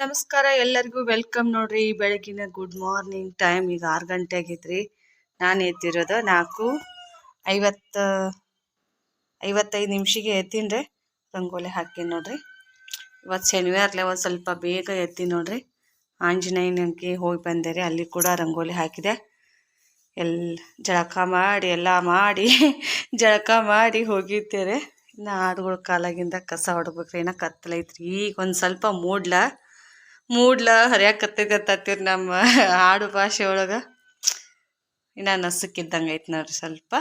ನಮಸ್ಕಾರ ಎಲ್ಲರಿಗೂ. ವೆಲ್ಕಮ್ ನೋಡ್ರಿ ಬೆಳಗಿನ ಗುಡ್ ಮಾರ್ನಿಂಗ್ ಟೈಮ್. ಈಗ ಆರು ಗಂಟೆ ಆಗೈತ್ರಿ. ನಾನು ಎದ್ದಿರೋದು ನಾಲ್ಕು ಐವತ್ತು, ಐವತ್ತೈದು ನಿಮಿಷಕ್ಕೆ ಎತ್ತೀನಿ ರಂಗೋಲಿ ಹಾಕಿ ನೋಡ್ರಿ. ಇವತ್ತು ಶನಿವಾರಲೆ ಒಂದು ಸ್ವಲ್ಪ ಬೇಗ ಎತ್ತಿ ನೋಡ್ರಿ. ಆಂಜನೇಯನಿಗೆ ಹೋಗಿ ಬಂದೆ ರೀ. ಅಲ್ಲಿ ಕೂಡ ರಂಗೋಲಿ ಹಾಕಿದೆ. ಎಲ್ಲ ಜಳಕ ಮಾಡಿ, ಎಲ್ಲ ಮಾಡಿ, ಜಳಕ ಮಾಡಿ ಹೋಗಿದ್ದೇವೆ ಇನ್ನು ಆಡುಗಳ ಕಾಲಾಗಿಂದ ಕಸ ಹೊಡ್ಬೇಕ್ರಿ. ಏನೋ ಕತ್ತಲೈತ್ರಿ. ಈಗ ಒಂದು ಸ್ವಲ್ಪ ಮೂಡ್ಲ ಮೂಡ್ಲ ಹರಿಯಾಕತ್ತೈತಿ ನಮ್ಮ ಆಡು ಭಾಷೆ ಒಳಗೆ. ಇನ್ನು ನಸಕ್ಕಿದ್ದಂಗೆ ಐತೆ ನೋಡ್ರಿ ಸ್ವಲ್ಪ.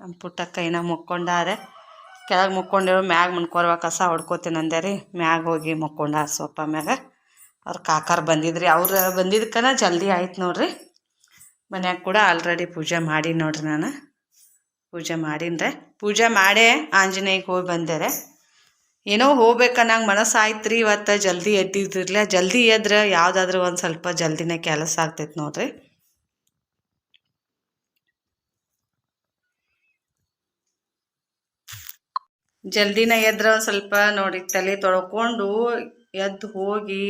ನಮ್ಮ ಪುಟ್ಟಕ್ಕ ಇನ್ನ ಮುಕ್ಕೊಂಡಾರೆ. ಕೆಳಗೆ ಮುಕ್ಕೊಂಡಿರೋ ಮ್ಯಾಗ ಮುನ್ಕೋರ್ವ ಕಸ ಹೊಡ್ಕೋತೀನಿ ಅಂದೆ ರೀ ಮ್ಯಾಗ ಹೋಗಿ ಮುಕ್ಕೊಂಡಾರ ಸೊಪ್ಪ ಮ್ಯಾಗ. ಅವ್ರ ಕಾಕಾರ ಬಂದಿದ್ರಿ. ಅವ್ರು ಬಂದಿದ್ಕನ ಜಲ್ದಿ ಆಯ್ತು ನೋಡ್ರಿ. ಮನ್ಯಾಗ ಕೂಡ ಆಲ್ರೆಡಿ ಪೂಜೆ ಮಾಡಿ ನೋಡ್ರಿ ನಾನು. ಪೂಜೆ ಮಾಡೀನ್ರೆ. ಪೂಜೆ ಮಾಡೇ ಆಂಜನೇಯಕ್ಕೆ ಹೋಗಿ ಬಂದೆ ಏನೋ ಹೋಗ್ಬೇಕನ್ನಂಗೆ ಮನಸ್ಸು ಆಯ್ತು ರೀ ಇವತ್ತು, ಜಲ್ದಿ ಎದ್ದಿದ್ದಿರ್ಲ. ಜಲ್ದಿ ಎದ್ರೆ, ಯಾವುದಾದ್ರೂ ಒಂದು ಸ್ವಲ್ಪ ಜಲ್ದಿನೇ ಕೆಲಸ ಆಗ್ತೈತೆ ನೋಡ್ರಿ. ಜಲ್ದಿನ ಎದ್ರೆ ಒಂದು ಸ್ವಲ್ಪ ನೋಡಿ, ತಲೆ ತೊಳ್ಕೊಂಡು ಎದ್ದು ಹೋಗಿ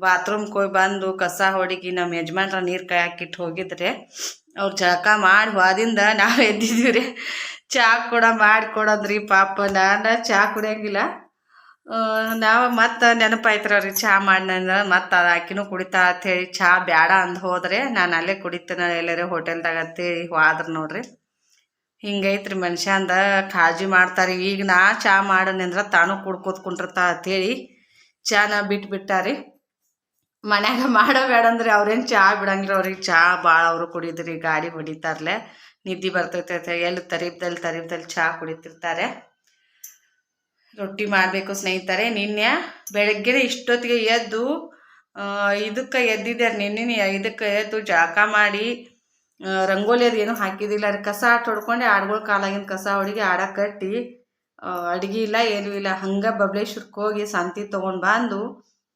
ಬಾತ್ರೂಮ್ಗೆ ಹೋಗಿ ಬಂದು ಕಸ ಹೊಡಿಗಿ ನಮ್ಮ ಯಜಮಾನ್ರ ನೀರು ಕಾಯಕ್ಕಿಟ್ಟು ಹೋಗಿದ್ರೆ, ಅವ್ರು ಜಳಕ ಮಾಡಿ ಹೋದಿಂದ ನಾವು ಎದ್ದಿದ್ದೀವಿ ರೀ ಚಹಾ ಕೂಡ ಮಾಡಿ ಕೊಡೋದ್ರಿ ಪಾಪ, ನಾನು ಚಹಾ ಕುಡಿಯೋಂಗಿಲ್ಲ. ನಾವು ಮತ್ತೆ ನೆನಪಾಯ್ತರ ರೀ ಚಹಾ ಮಾಡಿನಂದ್ರೆ ಮತ್ತೆ ಅದು ಆಕಿನೂ ಕುಡಿತಾ ಅಂಥೇಳಿ ಚಹಾ ಬೇಡ ಅಂದು ಹೋದ್ರೆ ನಾನು ಅಲ್ಲೇ ಕುಡಿತೇನೆ ಎಲ್ಲರೇ ಹೋಟೆಲ್ದಾಗ ಅಂತೇಳಿ ಹೋದ್ರ ನೋಡ್ರಿ. ಹಿಂಗೈತ್ರಿ ಮನುಷ್ಯಂದ ಕಾಳಜಿ ಮಾಡ್ತಾರೆ, ಈಗ ನಾ ಚಹಾ ಮಾಡನಂದ್ರೆ ತಾನು ಕುಡ್ಕೋತ ಅಂತ ಅಂತೇಳಿ ಚಾನ ಬಿಟ್ಟು ಬಿಟ್ಟಾರಿ ಮನ್ಯಾಗ ಮಾಡೋ ಬೇಡಂದ್ರೆ ಅವ್ರೇನು ಚಹಾ ಬಿಡಂಗಿಲ್ಲ, ಅವ್ರಿಗೆ ಚಹಾ ಭಾಳ ಅವರು ಕುಡಿದ್ರಿ, ಗಾಡಿ ಹೊಡಿತಾರಲೆ, ನಿದ್ದೆ ಬರ್ತೈತೆ ಎಲ್ಲಿ ತರೀಬ್ದಲ್ಲಿ ತರೀಬ್ದಲ್ಲಿ ಚಹಾ ಕುಡಿತಿರ್ತಾರೆ. ರೊಟ್ಟಿ ಮಾಡಬೇಕು ಸ್ನೇಹಿತರೆ, ನಿನ್ನೆ ಬೆಳಗ್ಗೆ ಇಷ್ಟೊತ್ತಿಗೆ ಎದ್ದು ಇದಕ್ಕೆ ಎದ್ದಿದ್ದಾರೆ, ನಿನ್ನೆ ಇದಕ್ಕೆ ಎದ್ದು ಜಳಕ ಮಾಡಿ ರಂಗೋಲಿ ಅದು ಏನೂ ಹಾಕಿದ್ದಿಲ್ಲ ಅದು ಕಸ ಆಟ ಹೊಡ್ಕೊಂಡು ಆಡ್ಗಳ ಕಾಲಾಗಿನ ಕಸ ಹೊಡಿಗೆ ಆಡ ಕಟ್ಟಿ ಅಡುಗೆ ಇಲ್ಲ, ಏನೂ ಇಲ್ಲ. ಹಂಗೆ ಬಬ್ಲೇಶ್ವರಕ್ಕೆ ಹೋಗಿ ಸಂತಿ ತೊಗೊಂಡು ಬಂದು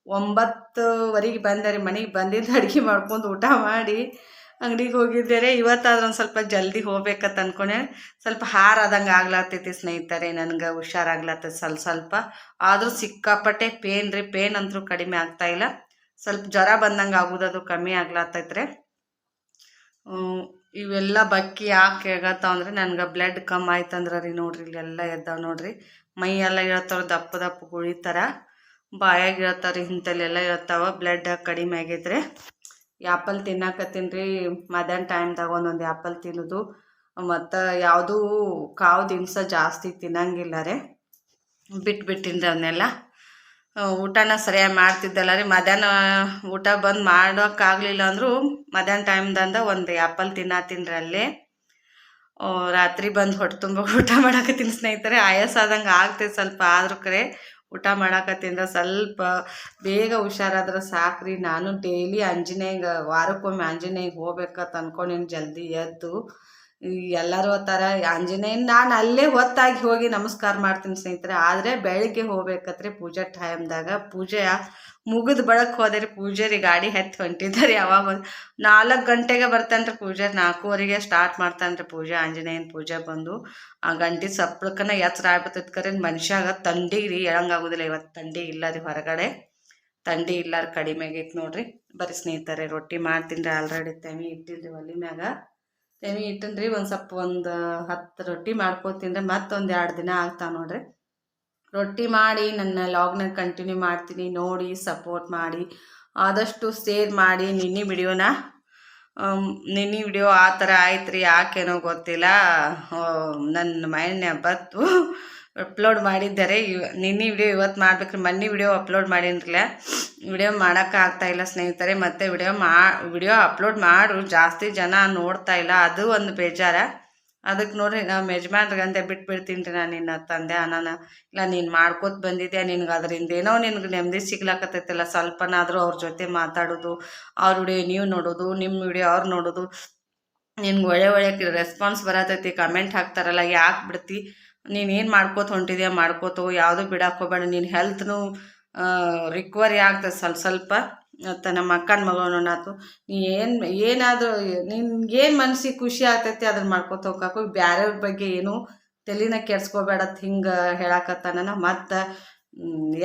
ಒಂಬತ್ತುವರೆಗೆ ಬಂದರೆ ಮನೆಗೆ ಬಂದಿದ್ದು ಅಡುಗೆ ಮಾಡ್ಕೊಂಡು ಊಟ ಮಾಡಿ ಅಂಗಡಿಗೆ ಹೋಗಿದ್ದೇರೆ ಇವತ್ತಾದ್ರೆ ಒಂದು ಸ್ವಲ್ಪ ಜಲ್ದಿ ಹೋಗ್ಬೇಕಂತ ಅನ್ಕೊಂಡೆ. ಸ್ವಲ್ಪ ಹಾರಾದಂಗೆ ಆಗ್ಲತ್ತೈತಿ ಸ್ನೇಹಿತರೆ, ನನಗೆ ಹುಷಾರಾಗ್ಲತ್ತೈತೆ ಸ್ವಲ್ಪ ಸ್ವಲ್ಪ. ಆದರೂ ಸಿಕ್ಕಾಪಟ್ಟೆ ಪೇನ್ ರೀ ಪೇನ್ ಅಂತೂ ಕಡಿಮೆ ಆಗ್ತಾ ಇಲ್ಲ. ಸ್ವಲ್ಪ ಜ್ವರ ಬಂದಂಗೆ ಆಗೋದದು ಕಮ್ಮಿ ಆಗ್ಲಾತೈತ್ರೆ. ಇವೆಲ್ಲ ಬಕ್ಕಿ ಯಾಕೆ ಆಗತ್ತಾವ ಅಂದರೆ ನನಗೆ ಬ್ಲಡ್ ಕಮ್ಮಿ ಆಯ್ತಂದ್ರೆ ರೀ ನೋಡ್ರಿ, ಇಲ್ಲೆಲ್ಲ ಎದ್ದಾವ ನೋಡ್ರಿ. ಮೈ ಎಲ್ಲ ಹೇಳ್ತಾವ ದಪ್ಪ ದಪ್ಪ ಗುಳಿತಾರ ಬಾಯಾಗ ಹೇಳ್ತಾವ್ರಿ ಇಂಥಲ್ಲೆಲ್ಲ ಹೇಳ್ತಾವ ಬ್ಲಡ್ ಕಡಿಮೆ ಆಗೈತ್ರಿ. ಆ್ಯಪಲ್ ತಿನ್ನಾಕತ್ತೀನಿ ರೀ. ಮಧ್ಯಾಹ್ನ ಟೈಮ್ದಾಗ ಒಂದೊಂದು ಆ್ಯಪಲ್ ತಿನ್ನೋದು. ಮತ್ತು ಯಾವುದೂ ಕಾವು ದಿನಸ ಜಾಸ್ತಿ ತಿನ್ನಂಗಿಲ್ಲ ರೀ. ಬಿಟ್ಬಿಟ್ಟಿನಿ ರೀ ಅವನ್ನೆಲ್ಲ ಊಟನ ಸರಿಯಾಗಿ ಮಾಡ್ತಿದ್ದಲ್ಲ ರೀ. ಮಧ್ಯಾಹ್ನ ಊಟ ಬಂದು ಮಾಡೋಕ್ಕಾಗಲಿಲ್ಲ ಅಂದರೂ ಮಧ್ಯಾಹ್ನ ಟೈಮ್ದಂದ ಒಂದು ಆ್ಯಪಲ್ ತಿನ್ನತ್ತೀನಿ ಅಲ್ಲಿ. ರಾತ್ರಿ ಬಂದು ಹೊಟ್ಟೆ ತುಂಬ ಊಟ ಮಾಡಾಕತ್ತೀನಿ ಸ್ನೇಹಿತರೆ. ಆಯಾಸ ಆದಂಗೆ ಆಗ್ತೈತೆ ಸ್ವಲ್ಪ ಆದ್ರೂ ಕರೆ. ಊಟ ಮಾಡಾಕತ್ತಿಂದ ಸ್ವಲ್ಪ ಬೇಗ ಹುಷಾರಾದ್ರೆ ಸಾಕ್ರಿ. ನಾನು ಡೈಲಿ ಆಂಜನೇಯಗೆ ವಾರಕ್ಕೊಮ್ಮೆ ಆಂಜನೇಯಗೆ ಹೋಗ್ಬೇಕಂತ ಅನ್ಕೊಂಡೇನು. ಜಲ್ದಿ ಎದ್ದು ಎಲ್ಲರೂ ಥರ, ಆಂಜನೇಯನ ನಾನು ಅಲ್ಲೇ ಹೊತ್ತಾಗಿ ಹೋಗಿ ನಮಸ್ಕಾರ ಮಾಡ್ತೀನಿ ಸ್ನೇಹಿತರೆ. ಆದರೆ ಬೆಳಗ್ಗೆ ಹೋಗ್ಬೇಕತ್ರಿ ಪೂಜೆ ಟೈಮ್ದಾಗ ಪೂಜೆ ಮುಗಿದ ಬಳಕೆ ಹೋದರೆ ಪೂಜಾರಿ ಗಾಡಿ ಹತ್ತಿ ಹೊಂಟಿದ್ದಾರೆ. ಯಾವಾಗ ನಾಲ್ಕು ಗಂಟೆಗೆ ಬರ್ತಾನ್ರಿ ರೀ ಪೂಜೆ. ನಾಲ್ಕೂವರೆಗೆ ಸ್ಟಾರ್ಟ್ ಮಾಡ್ತಾನ್ರಿ ಪೂಜೆ. ಆಂಜನೇಯನ ಪೂಜೆ ಬಂದು ಆ ಗಂಟೆ ಸಪ್ಪಳಕ್ಕನ ಎಚ್ಚರ ಆಗ್ಬಿಟ್ಟೈತೆ ಕರೆ. ಮನುಷ್ಯಾಗ ತಂಡಿಗೆ ರೀ, ಹೇಳಂಗಾಗೋದಿಲ್ಲ. ಇವತ್ತು ತಂಡಿ ಇಲ್ಲ ರೀ ಹೊರಗಡೆ. ತಂಡಿ ಇಲ್ಲ ಕಡಿಮೆ ಆಗೈತೆ ನೋಡ್ರಿ. ಬರೀ ಸ್ನೇಹಿತರೆ, ರೊಟ್ಟಿ ಮಾಡ್ತೀನಿ ರೀ ಆಲ್ರೆಡಿ. ತಮಿ ಇಟ್ಟಿದ್ರಿ ಒಲಿ ಮ್ಯಾಗ. ತೆಮಿ ಇಟ್ಟನ್ರಿ ಒಂದು ಸ್ವಲ್ಪ ಒಂದು ಹತ್ತು ರೊಟ್ಟಿ ಮಾಡ್ಕೊತೀನಿ ಮತ್ತೊಂದು ಎರಡು ದಿನ ಆಗ್ತಾವೆ ನೋಡ್ರಿ. ರೊಟ್ಟಿ ಮಾಡಿ ನನ್ನ ಲಾಗ್ನ ಕಂಟಿನ್ಯೂ ಮಾಡ್ತೀನಿ, ನೋಡಿ ಸಪೋರ್ಟ್ ಮಾಡಿ, ಆದಷ್ಟು ಸೇರ್ ಮಾಡಿ ನಿನ್ನೆ ವಿಡಿಯೋನ. ನಿನ್ನೆ ವಿಡಿಯೋ ಆ ಥರ ಆಯ್ತು ರೀ ಯಾಕೇನೋ ಗೊತ್ತಿಲ್ಲ. ನನ್ನ ಮೈಂಡ್ನ್ಯಾಗ ಬತ್ತು ಅಪ್ಲೋಡ್ ಮಾಡಿದ್ದಾರೆ ಇವ, ನಿನ್ನೆ ವಿಡಿಯೋ ಇವತ್ತು ಮಾಡ್ಬೇಕ್ರಿ, ಮೊನ್ನೆ ವಿಡಿಯೋ ಅಪ್ಲೋಡ್ ಮಾಡೀನಿರಲ್ಲ, ವಿಡಿಯೋ ಮಾಡೋಕ್ಕಾಗ್ತಾಯಿಲ್ಲ ಸ್ನೇಹಿತರೆ, ಮತ್ತು ವಿಡಿಯೋ ಮಾ, ವಿಡಿಯೋ ಅಪ್ಲೋಡ್ ಮಾಡು, ಜಾಸ್ತಿ ಜನ ನೋಡ್ತಾ ಇಲ್ಲ, ಅದು ಒಂದು ಬೇಜಾರ. ಅದಕ್ಕೆ ನೋಡ್ರಿ ನಮ್ಮ ಯಜಮಾನ್ರಿಗಂತೆ ಬಿಟ್ಬಿಡ್ತೀನಿ ರೀ ನಾನು ನಿನ್ನ ತಂದೆ ನಾನು ಇಲ್ಲ, ನೀನು ಮಾಡ್ಕೋತ ಬಂದಿದ್ದೆ ನಿನಗೆ, ಅದರಿಂದ ಏನೋ ನಿನ್ಗೆ ನೆಮ್ಮದಿ ಸಿಗ್ಲಾಕತ್ತೈತಿಲ್ಲ, ಸ್ವಲ್ಪನಾದರೂ ಅವ್ರ ಜೊತೆ ಮಾತಾಡೋದು, ಅವ್ರ ವಿಡಿಯೋ ನೀವು ನೋಡೋದು, ನಿಮ್ಮ ವಿಡಿಯೋ ಅವ್ರು ನೋಡೋದು. ನಿನ್ಗೆ ಒಳ್ಳೆ ಒಳ್ಳೆ ರೆಸ್ಪಾನ್ಸ್ ಬರತೈತಿ ಕಮೆಂಟ್ ಹಾಕ್ತಾರಲ್ಲ, ಯಾಕೆ ಬಿಡ್ತಿ? ನೀನು ಏನು ಮಾಡ್ಕೋತ ಹೊಂಟಿದ್ಯಾ, ಮಾಡ್ಕೋತು ಯಾವುದು ಬಿಡಕ್ಕೆ ನೀನು ಹೆಲ್ತ್ನು ರಿಕ್ವರಿ ಆಗ್ತದೆ ಸ್ವಲ್ಪ ಸ್ವಲ್ಪ. ಮತ್ತು ನಮ್ಮ ಅಕ್ಕನ ಮಗಳನ್ನಾತು ನೀ ಏನು, ಏನಾದರೂ ನಿನ್ಗೇನು ಮನ್ಸಿಗೆ ಖುಷಿ ಆಗ್ತೈತಿ ಅದನ್ನ ಮಾಡ್ಕೋತ ಹೋಗಾಕು. ಬ್ಯಾರೆಯವ್ರ ಬಗ್ಗೆ ಏನು ತಲೆನ ಕೆಡ್ಸ್ಕೋಬೇಡತ್ ಹಿಂಗೆ ಹೇಳಕತ್ತಾನ ಮತ್ತು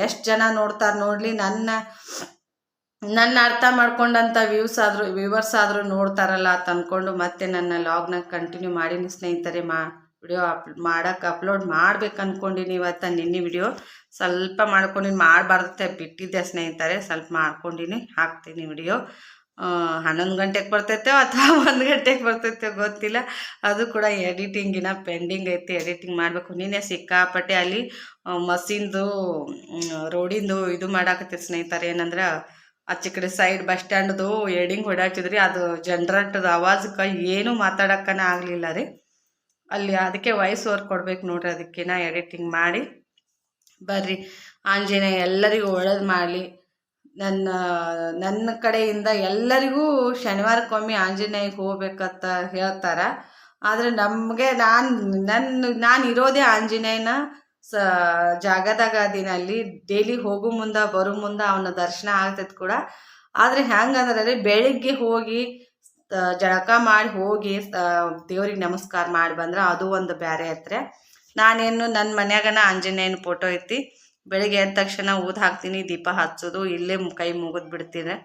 ಎಷ್ಟು ಜನ ನೋಡ್ತಾರೆ ನೋಡಲಿ, ನನ್ನ ನನ್ನ ಅರ್ಥ ಮಾಡ್ಕೊಂಡಂಥ ವ್ಯೂಸ್ ಆದರೂ ವ್ಯೂವರ್ಸ್ ಆದರೂ ನೋಡ್ತಾರಲ್ಲ ಅಂತ ಅಂದ್ಕೊಂಡು ಮತ್ತೆ ನನ್ನ ಲಾಗ್ನ ಕಂಟಿನ್ಯೂ ಮಾಡೀನಿ ಸ್ನೇಹಿತರೆ ಮಾ ವಿಡಿಯೋ ಅಪ್ ಮಾಡೋಕ್ಕೆ ಅಪ್ಲೋಡ್ ಮಾಡ್ಬೇಕು ಅಂದ್ಕೊಂಡಿನಿ ಇವತ್ತು ನಿನ್ನೆ ವಿಡಿಯೋ. ಸ್ವಲ್ಪ ಮಾಡ್ಕೊಂಡಿನಿ, ಮಾಡಬಾರ್ದತ್ತೆ, ಬಿಟ್ಟಿದ್ದೆ ಸ್ನೇಹಿತರೆ, ಸ್ವಲ್ಪ ಮಾಡ್ಕೊಂಡಿನಿ, ಹಾಕ್ತೀನಿ ವಿಡಿಯೋ. ಹನ್ನೊಂದು ಗಂಟೆಗೆ ಬರ್ತೈತೆ ಅಥವಾ ಒಂದು ಗಂಟೆಗೆ ಬರ್ತೈತೆ ಗೊತ್ತಿಲ್ಲ. ಅದು ಕೂಡ ಎಡಿಟಿಂಗಿನ ಪೆಂಡಿಂಗ್ ಐತಿ, ಎಡಿಟಿಂಗ್ ಮಾಡಬೇಕು. ನೀನೇ ಸಿಕ್ಕಾಪಟ್ಟೆ ಅಲ್ಲಿ ಮಸಿಂದು ರೋಡಿಂದು ಇದು ಮಾಡಾಕತ್ತೀರಿ ಸ್ನೇಹಿತರೆ, ಏನಂದ್ರೆ ಆಚೆ ಕಡೆ ಸೈಡ್ ಬಸ್ ಸ್ಟ್ಯಾಂಡ್ದು ಎಡಿಂಗ್ ಹೊಡಾಚಿದ್ರಿ ಅದು ಜನ್ರೇಟರ್ ಆವಾಜಕ್ಕೆ ಏನೂ ಮಾತಾಡೋಕ್ಕನೇ ಆಗಲಿಲ್ಲ ರೀ. ಅಲ್ಲಿ ಅದಕ್ಕೆ ವಾಯ್ಸ್ ಓವರ್ ಕೊಡ್ಬೇಕು ನೋಡ್ರಿ ಅದಕ್ಕೆ ನಾ ಎಡಿಟಿಂಗ್ ಮಾಡಿ. ಬರ್ರಿ, ಆಂಜನೇಯ ಎಲ್ಲರಿಗೂ ಒಳ್ಳೇದು ಮಾಡಲಿ. ನನ್ನ ನನ್ನ ಕಡೆಯಿಂದ ಎಲ್ಲರಿಗೂ ಶನಿವಾರಕ್ಕೊಮ್ಮೆ ಆಂಜನೇಯಕ್ಕೆ ಹೋಗ್ಬೇಕಂತ ಹೇಳ್ತಾರೆ. ಆದರೆ ನಮಗೆ ನಾನು ನನ್ನ ನಾನು ಇರೋದೇ ಆಂಜನೇಯನ ಸ, ಜಾಗದಾಗ ದಿನಲ್ಲಿ ಡೈಲಿ ಹೋಗೋ ಮುಂದೆ, ಬರೋ ಮುಂದೆ ಅವನ ದರ್ಶನ ಆಗ್ತೈತೆ ಕೂಡ. ಆದರೆ ಹೆಂಗಂದ್ರೆ ಬೆಳಿಗ್ಗೆ ಹೋಗಿ ಜಳಕ ಮಾಡಿ ಹೋಗಿ ದೇವ್ರಿಗೆ ನಮಸ್ಕಾರ ಮಾಡಿ ಬಂದ್ರೆ ಅದು ಒಂದು ಬ್ಯಾರೆ ಐತ್ರಿ. ನಾನೇನು ನನ್ನ ಮನ್ಯಾಗನ ಆಂಜನೇಯನ ಫೋಟೋ ಐತಿ. ಬೆಳಿಗ್ಗೆ ಎದ್ದ ತಕ್ಷಣ ಊದ್ ಹಾಕ್ತೀನಿ, ದೀಪ ಹಚ್ಚೋದು, ಇಲ್ಲೇ ಕೈ ಮುಗಿದ್ ಬಿಡ್ತೀನಿ.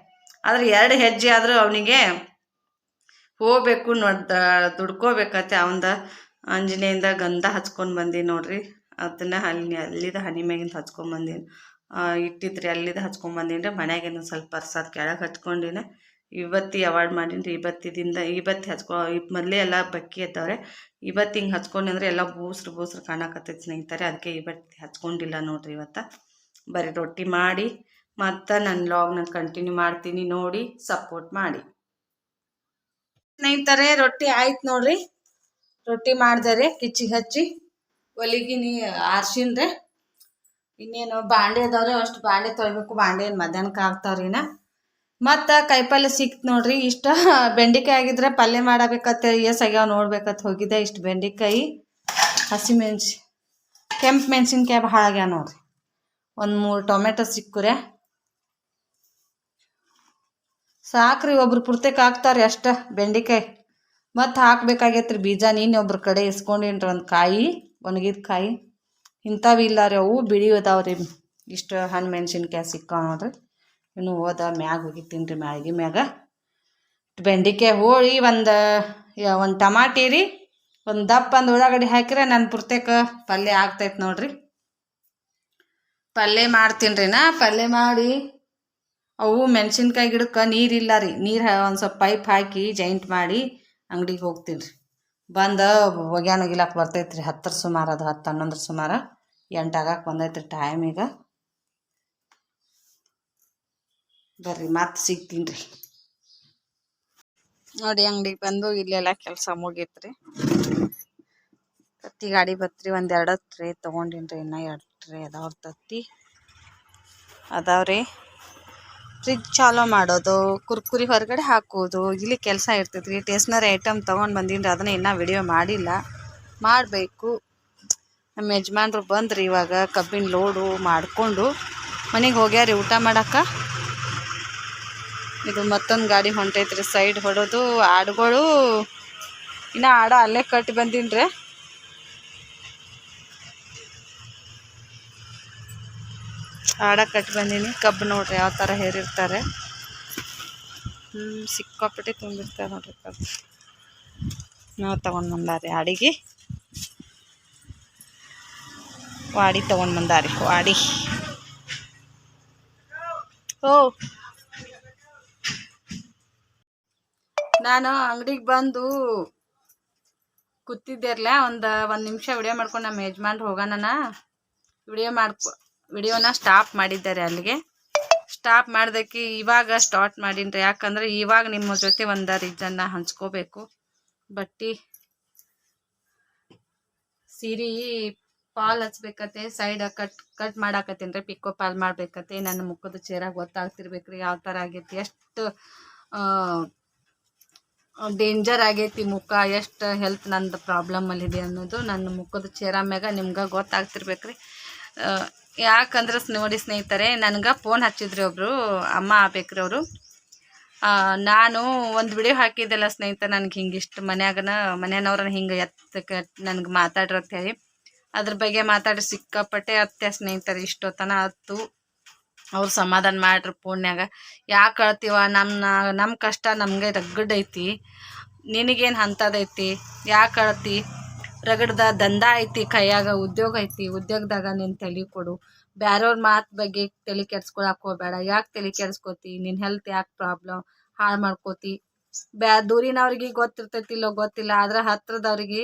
ಆದ್ರೆ ಎರಡು ಹೆಜ್ಜೆ ಆದರೂ ಅವನಿಗೆ ಹೋಗ್ಬೇಕು ನೋಡ್ ದುಡ್ಕೋಬೇಕತ್ತೆ ಅವಂದ ಆಂಜನೇಯಿಂದ ಗಂಧ ಹಚ್ಕೊಂಡು ಬಂದೀನಿ ನೋಡ್ರಿ. ಅದನ್ನ ಅಲ್ಲಿ ಅಲ್ಲಿದ ಹನಿ ಮ್ಯಾಗಿಂದ ಹಚ್ಕೊಂಡ್ ಬಂದೀನಿ. ಇಟ್ಟಿದ್ರಿ, ಅಲ್ಲಿದ ಹಚ್ಕೊಂಡ್ ಬಂದೀನಿ ರೀ ಸ್ವಲ್ಪ ಪರ್ಸಾದ ಕೆಳಗೆ ಹಚ್ಕೊಂಡಿನಿ. ಇವತ್ತಿ ಅವಾಯ್ಡ್ ಮಾಡೀನಿ ರೀ ಇವತ್ತಿದಿಂದ, ಇವತ್ತು ಹಚ್ಕೊ ಮೊದಲೇ ಎಲ್ಲ ಬಕ್ಕಿ ಎತ್ತವ್ರೆ ಇವತ್ತು ಹಿಂಗೆ ಹಚ್ಕೊಂಡು ಅಂದ್ರೆ ಎಲ್ಲ ಬೂಸ್ರು ಬೂಸ್ರು ಕಾಣಕತ್ತೈತಿ ಸ್ನೇಹಿತರೆ. ಅದಕ್ಕೆ ಇವತ್ತು ಹಚ್ಕೊಂಡಿಲ್ಲ ನೋಡ್ರಿ ಇವತ್ತು. ಬರೀ ರೊಟ್ಟಿ ಮಾಡಿ, ಮತ್ತು ನನ್ನ ಲಾಗ್ನ ಕಂಟಿನ್ಯೂ ಮಾಡ್ತೀನಿ ನೋಡಿ ಸಪೋರ್ಟ್ ಮಾಡಿ. ಸ್ನೇಹಿತರೆ, ರೊಟ್ಟಿ ಆಯ್ತು ನೋಡ್ರಿ. ರೊಟ್ಟಿ ಮಾಡಿದರೆ, ಕಿಚ್ಚಿಗೆ ಹಚ್ಚಿ. ಒಲಿಗೆ ನೀ ಆರ್ಸಿನ್ರೆ. ಇನ್ನೇನು ಬಾಂಡೆ ಅದಾವ್ರೆ, ಅಷ್ಟು ಬಾಂಡೆ ತೊಳಿಬೇಕು. ಬಾಂಡೆ ಏನು ಮಧ್ಯಾಹ್ನಕ್ಕೆ ಆಗ್ತಾವ್ರಿನ ಮತ್ತು ಕಾಯಿಪಲ್ಯ ಸಿಕ್ತು ನೋಡ್ರಿ, ಇಷ್ಟ ಬೆಂಡೆಕಾಯಿ ಆಗಿದ್ರೆ ಪಲ್ಯ ಮಾಡಬೇಕತ್ತ ಆಗ್ಯಾವ ನೋಡ್ಬೇಕಂತ ಹೋಗಿದ್ದೆ ಇಷ್ಟು ಬೆಂಡೆಕಾಯಿ ಹಸಿಮೆಣ್ಸಿ ಕೆಂಪು ಮೆಣಸಿನ್ಕಾಯಿ ಭಾಳ ಆಗ್ಯಾವ ನೋಡ್ರಿ. ಒಂದು ಮೂರು ಟೊಮೆಟೊ ಸಿಕ್ಕುರೆ. ಸಾಕ್ರಿ, ಒಬ್ರು ಪುರ್ತಕ್ಕೆ ಹಾಕ್ತಾರೆ ಅಷ್ಟ ಬೆಂಡೆಕಾಯಿ. ಮತ್ತು ಹಾಕ್ಬೇಕಾಗೈತ್ರಿ ಬೀಜ, ನೀನು ಒಬ್ರ ಕಡೆ ಇಸ್ಕೊಂಡಿನ್ರಿ ಒಂದು ಕಾಯಿ, ಒಣಗಿದ ಕಾಯಿ. ಇಂಥವು ಇಲ್ಲ ರೀ ಅವು ಬಿಳಿ ಅದಾವ್ರಿ. ಇಷ್ಟು ಹಣ್ಣು ಮೆಣಸಿನ್ಕಾಯಿ ಸಿಕ್ಕಾವ ನೋಡ್ರಿ. ಇನ್ನು ಹೋದ ಮ್ಯಾಗ ಹೋಗಿತ್ತೀನಿ ರೀ ಮ್ಯಾಗಿ. ಮ್ಯಾಗ ಬೆಂಡಿಕಾಯಿ ಹೋಳಿ ಒಂದು ಒಂದು ಟಮಾಟಿ ರೀ, ಒಂದು ದಪ್ಪ ಒಂದು ಉಳ್ಳಾಗಡ್ಡಿ ಹಾಕಿದ್ರೆ ನನ್ನ ಪುರ್ತೇಕ ಪಲ್ಯ ಆಗ್ತೈತೆ ನೋಡ್ರಿ. ಪಲ್ಯ ಮಾಡ್ತೀನಿ ರೀ ನಾ, ಪಲ್ಯ ಮಾಡಿ ಅವು ಮೆಣಸಿನ್ಕಾಯಿ ಗಿಡಕ್ಕೆ ನೀರಿಲ್ಲ ರೀ. ನೀರು ಒಂದು ಸ್ವಲ್ಪ ಪೈಪ್ ಹಾಕಿ ಜೈಂಟ್ ಮಾಡಿ ಅಂಗಡಿಗೆ ಹೋಗ್ತೀನಿ ರೀ ಬಂದು ಒಗ್ಯಾನ ಒಗಿಲಾಕ ಬರ್ತೈತೆ ರೀ ಹತ್ತರ ಸುಮಾರು ಅದು ಹತ್ತು ಹನ್ನೊಂದರ ಸುಮಾರು. ಎಂಟು ಆಗಕ್ಕೆ ಬಂದೈತೆ ರೀ ಟೈಮ್ ಈಗ. ಬರ್ರಿ, ಮತ್ತೆ ಸಿಗ್ತೀನಿ ರೀ. ನೋಡಿ, ಅಂಗಡಿಗೆ ಬಂದು ಇಲ್ಲೆಲ್ಲ ಕೆಲಸ ಮುಗೀತ್ರಿ. ತತ್ತಿ ಗಾಡಿ ಬತ್ರಿ, ಒಂದು ಎರಡು ಟ್ರೇ ತಗೊಂಡಿನ್ರಿ ಇನ್ನ ಎರಡು ಟ್ರೇ ಅದಾವ್ರ ತತ್ತಿ. ಅದಾವ್ರಿ ಫ್ರಿಜ್ ಚಾಲೋ ಮಾಡೋದು, ಕುರ್ಕುರಿ ಹೊರಗಡೆ ಹಾಕೋದು, ಇಲ್ಲಿ ಕೆಲಸ ಇರ್ತೈತ್ರಿ. ಟೇಸ್ನರಿ ಐಟಮ್ ತೊಗೊಂಡು ಬಂದಿನ್ರಿ ಅದನ್ನ ಇನ್ನೂ ವಿಡಿಯೋ ಮಾಡಿಲ್ಲ. ಮಾಡಬೇಕು. ನಮ್ಮ ಯಜಮಾನ್ರು ಬಂದ್ರಿ ಇವಾಗ, ಕಬ್ಬಿನ ಲೋಡು ಮಾಡಿಕೊಂಡು. ಮನೆಗೆ ಹೋಗ್ಯಾರಿ, ಊಟ ಮಾಡಕ್ಕೆ? ಇದು ಮತ್ತೊಂದು ಗಾಡಿ ಹೊಂಟೈತ್ರಿ ಸೈಡ್ ಹೊಡೋದು, ಆಡುಗಳು. ಇನ್ನು ಆಡ ಅಲ್ಲೇ ಕಟ್ಟಿ ಬಂದಿನ್ರಿ. ಆಡ ಕಟ್ಟಿ ಬಂದೀನಿ, ಕಬ್ಬು ನೋಡ್ರಿ ಯಾವ ಥರ ಹೇರಿರ್ತಾರೆ. ಹ್ಞೂ ಸಿಕ್ಕಾಪಟ್ಟೆ ತುಂಬಿರ್ತಾರೆ ನೋಡ್ರಿ ಕಬ್ಬು. ನಾವು ತಗೊಂಡು ಬಂದಾರಿ ಆಡಿಗೆ. ವಾಡಿ ತಗೊಂಡು ಬಂದಾರಿ ವಾಡಿ. ಓ ನಾನು ಅಂಗಡಿಗೆ ಬಂದು ಕೂತಿದ್ದಿರಲ ಒಂದು ಒಂದು ನಿಮಿಷ ವಿಡಿಯೋ ಮಾಡ್ಕೊಂಡು ನಮ್ಮ ಯಜಮಾನ್ರು ಹೋಗೋಣ ವಿಡಿಯೋ ಮಾಡ್ಕೊ ವಿಡಿಯೋನ ಸ್ಟಾಪ್ ಮಾಡಿದ್ದಾರೆ ಅಲ್ಲಿಗೆ. ಸ್ಟಾಪ್ ಮಾಡ್ದಕ್ಕೆ ಇವಾಗ ಸ್ಟಾರ್ಟ್ ಮಾಡಿನ್ರಿ. ಯಾಕಂದ್ರೆ ಇವಾಗ ನಿಮ್ಮ ಜೊತೆ ಒಂದು ರೀಸನ್ನ ಹಂಚ್ಕೋಬೇಕು. ಬಟ್ಟಿ, ಸೀರೆ ಪಾಲ್ ಹಚ್ಬೇಕತ್ತೆ ಸೈಡ್ ಕಟ್ ಕಟ್ ಮಾಡಾಕತ್ತೀನಿ ರೀ ಪಿಕ್ಕೋ ಪಾಲ್ ಮಾಡ್ಬೇಕತ್ತೆ ನನ್ನ ಮುಖದ ಚೇರಾಗ ಗೊತ್ತಾಗ್ತಿರ್ಬೇಕ್ರಿ. ಯಾವ ಥರ ಆಗೈತಿ. ಎಷ್ಟು ಡೇಂಜರ್ ಆಗೈತಿ ಮುಖ, ಎಷ್ಟು ಹೆಲ್ತ್ ನಂದು ಪ್ರಾಬ್ಲಮಲ್ಲಿದೆ ಅನ್ನೋದು ನನ್ನ ಮುಖದ ಚೇರ ಮ್ಯಾಗ ನಿಮ್ಗೆ ಗೊತ್ತಾಗ್ತಿರ್ಬೇಕ್ರಿ. ಯಾಕಂದ್ರೆ ನೋಡಿ ಸ್ನೇಹಿತರೆ, ನನಗೆ ಫೋನ್ ಹಚ್ಚಿದ್ರಿ ಒಬ್ಬರು ಅಮ್ಮ ಆಗ್ಬೇಕ್ರಿ ಅವರು. ನಾನು ಒಂದು ವಿಡಿಯೋ ಹಾಕಿದ್ದೆಲ್ಲ ಸ್ನೇಹಿತರೆ, ನನಗೆ ಹಿಂಗೆ ಇಷ್ಟು ಮನ್ಯಾಗನ ಮನೆಯವ್ರನ್ನ ಹಿಂಗೆ ಎತ್ತಕ್ಕೆ ನನಗೆ ಮಾತಾಡ್ರಿ ಅಂತ ಹೇಳಿ ಅದ್ರ ಬಗ್ಗೆ ಮಾತಾಡಿ ಸಿಕ್ಕಾಪಟ್ಟೆ ಅತ್ತೆ ಸ್ನೇಹಿತರೆ, ಇಷ್ಟೊತ್ತನ ಹತ್ತು ಅವ್ರು ಸಮಾಧಾನ ಮಾಡ್ರಿ ಫೋನ್ಯಾಗ ಯಾಕೆ ಕಳ್ತೀವ? ನಮ್ಮ ನಮ್ಮ ಕಷ್ಟ ನಮಗೆ ರಗಡೈತಿ ನಿನಗೇನು ಹಂತದೈತಿ? ಯಾಕೆ ಅಳ್ತಿ ರಗಡ್ದ ದಂಧ ಐತಿ, ಕೈಯಾಗ ಉದ್ಯೋಗ ಐತಿ, ಉದ್ಯೋಗದಾಗ ನೀನು ತಲೆ ಕೊಡು. ಬ್ಯಾರೋರ್ ಮಾತು ಬಗ್ಗೆ ತಲೆ ಕೆಡ್ಸ್ಕೊಳಕ್ ಹೋಗ್ಬೇಡ. ಯಾಕೆ ತಲೆ ಕೆಡ್ಸ್ಕೊತಿ? ನಿನ್ನ ಹೆಲ್ತ್ ಯಾಕೆ ಪ್ರಾಬ್ಲಮ್ ಹಾಳು ಮಾಡ್ಕೋತಿ? ಬ್ಯಾ, ದೂರಿನವ್ರಿಗೆ ಗೊತ್ತಿರ್ತೈತಿ ಇಲ್ಲೋ ಗೊತ್ತಿಲ್ಲ, ಆದ್ರೆ ಹತ್ರದವ್ರಿಗೆ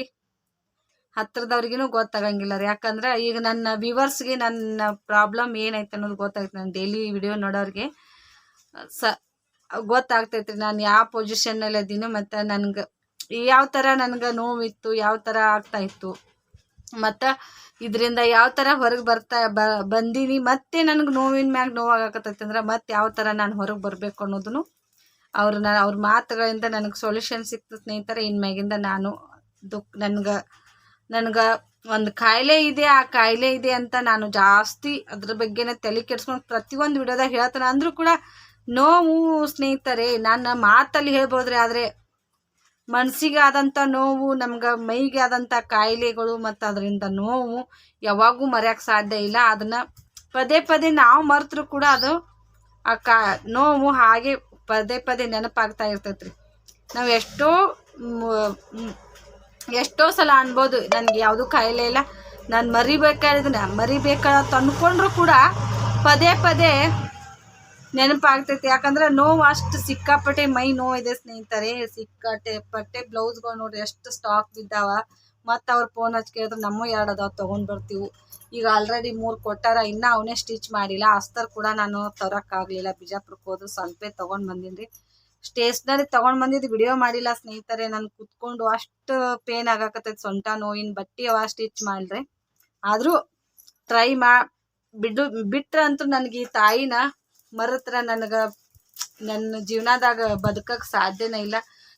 ಹತ್ರದವ್ರಿಗೂ ಗೊತ್ತಾಗಂಗಿಲ್ಲ ರೀ. ಯಾಕಂದ್ರೆ ಈಗ ನನ್ನ ವ್ಯೂವರ್ಸ್ಗೆ ನನ್ನ ಪ್ರಾಬ್ಲಮ್ ಏನೈತೆ ಅನ್ನೋದು ಗೊತ್ತಾಗ್ತದೆ ನಾನು ಡೈಲಿ ವಿಡಿಯೋ ನೋಡೋರಿಗೆ. ಸ, ಗೊತ್ತಾಗ್ತೈತ್ರಿ ನಾನು ಯಾವ ಪೊಸಿಷನ್ನಲ್ಲಿ ಅದೀನಿ ಮತ್ತು ನನ್ಗೆ, ಯಾವ ಥರ ನನ್ಗೆ ನೋವಿತ್ತು, ಯಾವ ಥರ ಆಗ್ತಾ ಇತ್ತು. ಮತ್ತು ಇದರಿಂದ ಯಾವ ಥರ ಹೊರಗೆ ಬರ್ತಾ ಬ, ಬಂದೀನಿ, ಮತ್ತೆ ನನಗೆ ನೋವಿನ ಮ್ಯಾಗ ನೋವಾಗತ್ತೈತೆ ಅಂದ್ರೆ ಮತ್ತೆ ಯಾವ ಥರ ನಾನು ಹೊರಗೆ ಬರಬೇಕು ಅನ್ನೋದನ್ನು ಅವ್ರು ನಾನು ಅವ್ರ ಮಾತುಗಳಿಂದ ನನಗೆ ಸೊಲ್ಯೂಷನ್ ಸಿಕ್ತು ಸ್ನೇಹಿತರೆ ಇನ್ಮ್ಯಾಗಿಂದ ನಾನು ದುಃಖ ನನ್ಗೆ ನನ್ಗೆ ಒಂದು ಕಾಯಿಲೆ ಇದೆ, ಆ ಕಾಯಿಲೆ ಇದೆ ಅಂತ ನಾನು ಜಾಸ್ತಿ ಅದ್ರ ಬಗ್ಗೆನೇ ತಲೆ ಕೆಡ್ಸ್ಕೊಂಡು ಪ್ರತಿಯೊಂದು ವಿಡಿಯೋದಾಗ ಹೇಳ್ತಾನೆ. ಅಂದರೂ ಕೂಡ ನೋವು ಸ್ನೇಹಿತರೆ, ನನ್ನ ಮಾತಲ್ಲಿ ಹೇಳ್ಬೋದ್ರಿ ಆದರೆ ಮನಸ್ಸಿಗೆ ಆದಂಥ ನೋವು, ನಮ್ಗೆ ಮೈಗೆ ಆದಂಥ ಕಾಯಿಲೆಗಳು ಮತ್ತು ಅದರಿಂದ ನೋವು ಯಾವಾಗೂ ಮರೆಯೋಕ್ಕೆ ಸಾಧ್ಯ ಇಲ್ಲ. ಅದನ್ನು ಪದೇ ಪದೇ ನಾವು ಮರೆತರೂ ಕೂಡ ಅದು ಆ ಕಾ ನೋವು ಹಾಗೆ ಪದೇ ಪದೇ ನೆನಪಾಗ್ತಾ ಇರ್ತೈತ್ರಿ. ನಾವು ಎಷ್ಟೋ ಎಷ್ಟೋ ಸಲ ಅನ್ಬೋದು, ನನಗೆ ಯಾವುದೂ ಕಾಯಿಲೆ ಇಲ್ಲ. ನಾನು ಮರಿಬೇಕಾದ್ರೆ ಮರಿಬೇಕಾದ ಅಂದ್ಕೊಂಡ್ರು ಕೂಡ ಪದೇ ಪದೇ ನೆನಪಾಗ್ತೈತಿ. ಯಾಕಂದ್ರೆ ನೋವು ಅಷ್ಟು ಸಿಕ್ಕಾಪಟ್ಟೆ, ಮೈ ನೋವಿದೆ ಸ್ನೇಹಿತರೆ. ಸಿಕ್ಕಾಟೆ ಪಟ್ಟೆ ಬ್ಲೌಸ್ಗಳು ನೋಡ್ರಿ ಎಷ್ಟು ಸ್ಟಾಕ್ ಬಿದ್ದಾವ. ಮತ್ತು ಅವ್ರು ಫೋನ್ ಹಚ್ಚಿ ಕೇಳಿದ್ರೆ ನಮ್ಮ ಎರಡು ಅದಾವ ತೊಗೊಂಡು ಬರ್ತೀವಿ. ಈಗ ಆಲ್ರೆಡಿ ಮೂರು ಕೊಟ್ಟಾರ, ಇನ್ನೂ ಅವನೇ ಸ್ಟಿಚ್ ಮಾಡಿಲ್ಲ. ಅಸ್ತರ್ ಕೂಡ ನಾನು ತರೋಕ್ಕಾಗಲಿಲ್ಲ. ಬಿಜಾಪುರಕ್ಕೆ ಹೋದ್ರೆ ಸ್ವಲ್ಪ ತೊಗೊಂಡು ಬಂದೀನಿ ರೀ ಸ್ಟೇಷ್ನರಿ ತಗೊಂಡ್ ಬಂದಿದ್ದು ವಿಡಿಯೋ ಮಾಡಿಲ್ಲ ಸ್ನೇಹಿತರೆ. ನಾನು ಕುತ್ಕೊಂಡು ಅಷ್ಟು ಪೇನ್ ಆಗಾಕತ್ತೈತಿ ಸೊಂಟ, ನೋವಿನ ಬಟ್ಟೆ ಅವ ಸ್ಟಿಚ್ ಮಾಡ್ರೆ ಆದರೂ ಟ್ರೈ ಮಾ, ಬಿಡು, ಬಿಟ್ರ ಅಂತೂ ನನಗೆ ಈ ತಾಯಿನ ಮರತ್ರ ನನಗೆ ನನ್ನ ಜೀವನದಾಗ ಬದುಕಕ್ಕೆ ಸಾಧ್ಯನೇ ಇಲ್ಲ.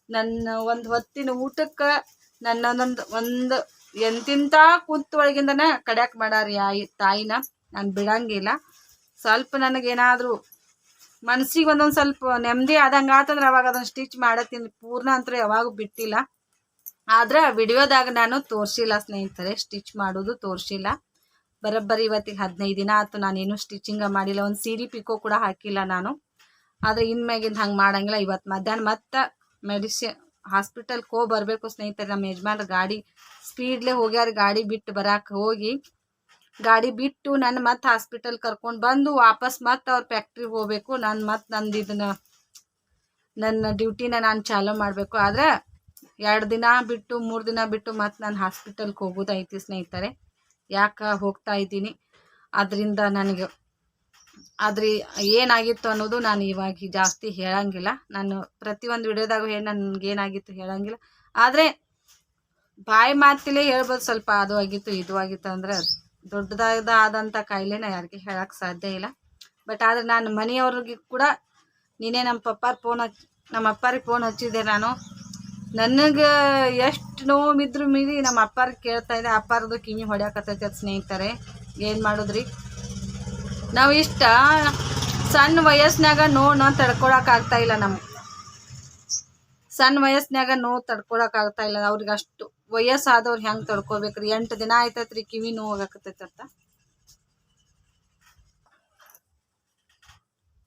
ನನ್ನ ಒಂದು ಹೊತ್ತಿನ ಊಟಕ್ಕೆ ನನ್ನೊಂದೊಂದು ಒಂದು ಎಂತಿಂತ ಕೂತ್ ಒಳಗಿಂದನೇ ಕಡ್ಯಾಕ್ ಮಾಡಾರಿ ಆ ತಾಯಿನ. ನಾನು ಬಿಡಂಗಿಲ್ಲ. ಸ್ವಲ್ಪ ನನಗೇನಾದರೂ ಮನ್ಸಿಗೆ ಒಂದೊಂದು ಸ್ವಲ್ಪ ನೆಮ್ಮದಿ ಆದಂಗೆ ಆತಂದ್ರೆ ಅವಾಗ ಅದನ್ನು ಸ್ಟಿಚ್ ಮಾಡತ್ತೀನಿ. ಪೂರ್ಣ ಅಂತೂ ಯಾವಾಗೂ ಬಿಟ್ಟಿಲ್ಲ. ಆದ್ರೆ ವಿಡಿಯೋದಾಗ ನಾನು ತೋರಿಸಿಲ್ಲ ಸ್ನೇಹಿತರೆ ಸ್ಟಿಚ್ ಮಾಡೋದು ತೋರಿಸಿಲ್ಲ. ಬರೋಬ್ಬರಿ ಇವತ್ತಿಗೆ ಹದಿನೈದು ದಿನ ಆಯ್ತು ನಾನೇನು ಸ್ಟಿಚಿಂಗ ಮಾಡಿಲ್ಲ. ಒಂದು ಸೀರೆ ಪಿಕೋ ಕೂಡ ಹಾಕಿಲ್ಲ ನಾನು. ಆದರೆ ಇನ್ಮ್ಯಾಗಿಂದ ಹಂಗೆ ಮಾಡಂಗಿಲ್ಲ. ಇವತ್ತು ಮಧ್ಯಾಹ್ನ ಮತ್ತೆ ಮೆಡಿಸಿ ಹಾಸ್ಪಿಟಲ್ಗೆ ಹೋಗಿ ಬರಬೇಕು ಸ್ನೇಹಿತರೆ. ನಮ್ಮ ಯಜಮಾನ್ರ ಗಾಡಿ ಸ್ಪೀಡ್ಲೇ ಹೋಗ್ಯಾರ. ಗಾಡಿ ಬಿಟ್ಟು ಬರಕ್ಕೆ ಹೋಗಿ ಗಾಡಿ ಬಿಟ್ಟು ನನ್ನ ಮತ್ತೆ ಹಾಸ್ಪಿಟಲ್ ಕರ್ಕೊಂಡು ಬಂದು ವಾಪಸ್ ಮತ್ತೆ ಅವ್ರ ಫ್ಯಾಕ್ಟ್ರಿಗೆ ಹೋಗ್ಬೇಕು. ನಾನು ಮತ್ತೆ ನಂದು ಇದನ್ನ ನನ್ನ ಡ್ಯೂಟಿನ ನಾನು ಚಾಲೂ ಮಾಡಬೇಕು. ಆದರೆ ಎರಡು ದಿನ ಬಿಟ್ಟು, ಮೂರು ದಿನ ಬಿಟ್ಟು ಮತ್ತೆ ನಾನು ಹಾಸ್ಪಿಟಲ್ಗೆ ಹೋಗೋದೈತಿ ಸ್ನೇಹಿತರೆ. ಯಾಕೆ ಹೋಗ್ತಾ ಇದ್ದೀನಿ? ಅದರಿಂದ ನನಗೆ, ಆದ್ರೆ ಏನಾಗಿತ್ತು ಅನ್ನೋದು ನಾನು ಇವಾಗ ಜಾಸ್ತಿ ಹೇಳಂಗಿಲ್ಲ. ನಾನು ಪ್ರತಿಯೊಂದು ವಿಡಿಯೋದಾಗೂ ಹೇಳಿ ನನಗೆ ಏನಾಗಿತ್ತು ಹೇಳಂಗಿಲ್ಲ. ಆದರೆ ಬಾಯಿ ಮಾತಿಲೇ ಹೇಳ್ಬೋದು ಸ್ವಲ್ಪ ಅದು ಆಗಿತ್ತು, ಇದು ಆಗಿತ್ತು ಅಂದ್ರೆ ದೊಡ್ಡದಾದ ಆದಂಥ ಕಾಯಿಲೆನ ಯಾರಿಗೆ ಹೇಳಕ್ಕೆ ಸಾಧ್ಯ ಇಲ್ಲ. ಬಟ್ ಆದರೆ ನಾನು ಮನೆಯವ್ರಿಗೆ ಕೂಡ ನೀನೇ ನಮ್ಮ ಪಪ್ಪಾರ ಫೋನ್ ಹಚ್ಚಿ ನಮ್ಮ ಅಪ್ಪಾರಿಗೆ ಫೋನ್ ಹಚ್ಚಿದ್ದೆ ನಾನು. ನನಗೆ ಎಷ್ಟು ನೋವಿದ್ರು ಮೀರಿ ನಮ್ಮ ಅಪ್ಪಾರಿಗೆ ಕೇಳ್ತಾ ಇದ್ದೆ ಅಪ್ಪಾರದು ಕಿವಿ ಹೊಡ್ಯಾಕತ್ತೈತೆ ಅದು ಸ್ನೇಹಿತರೆ. ಏನು ಮಾಡಿದ್ರಿ? ನಾವು ಇಷ್ಟ ಸಣ್ಣ ವಯಸ್ಸಿನಾಗ ನೋವು ತಡ್ಕೊಳಕ್ ತಡ್ಕೊಳಕ್ಕಾಗ್ತಾ ಇಲ್ಲ ನಮ್ಗೆ. ಸಣ್ಣ ವಯಸ್ಸಿನಾಗ ನೋವು ತಡ್ಕೊಳಕ್ಕಾಗ್ತಾ ಇಲ್ಲ ಅವ್ರಿಗೆ ಅಷ್ಟು ವಯಸ್ಸಾದವ್ರು ಹೆಂಗೆ ತಡ್ಕೋಬೇಕ್ರಿ? ಎಂಟು ದಿನ ಆಯ್ತತ್ರಿ ಕಿವಿ ನೋವು ಆಗಾಕತ್ತೈತಂತ.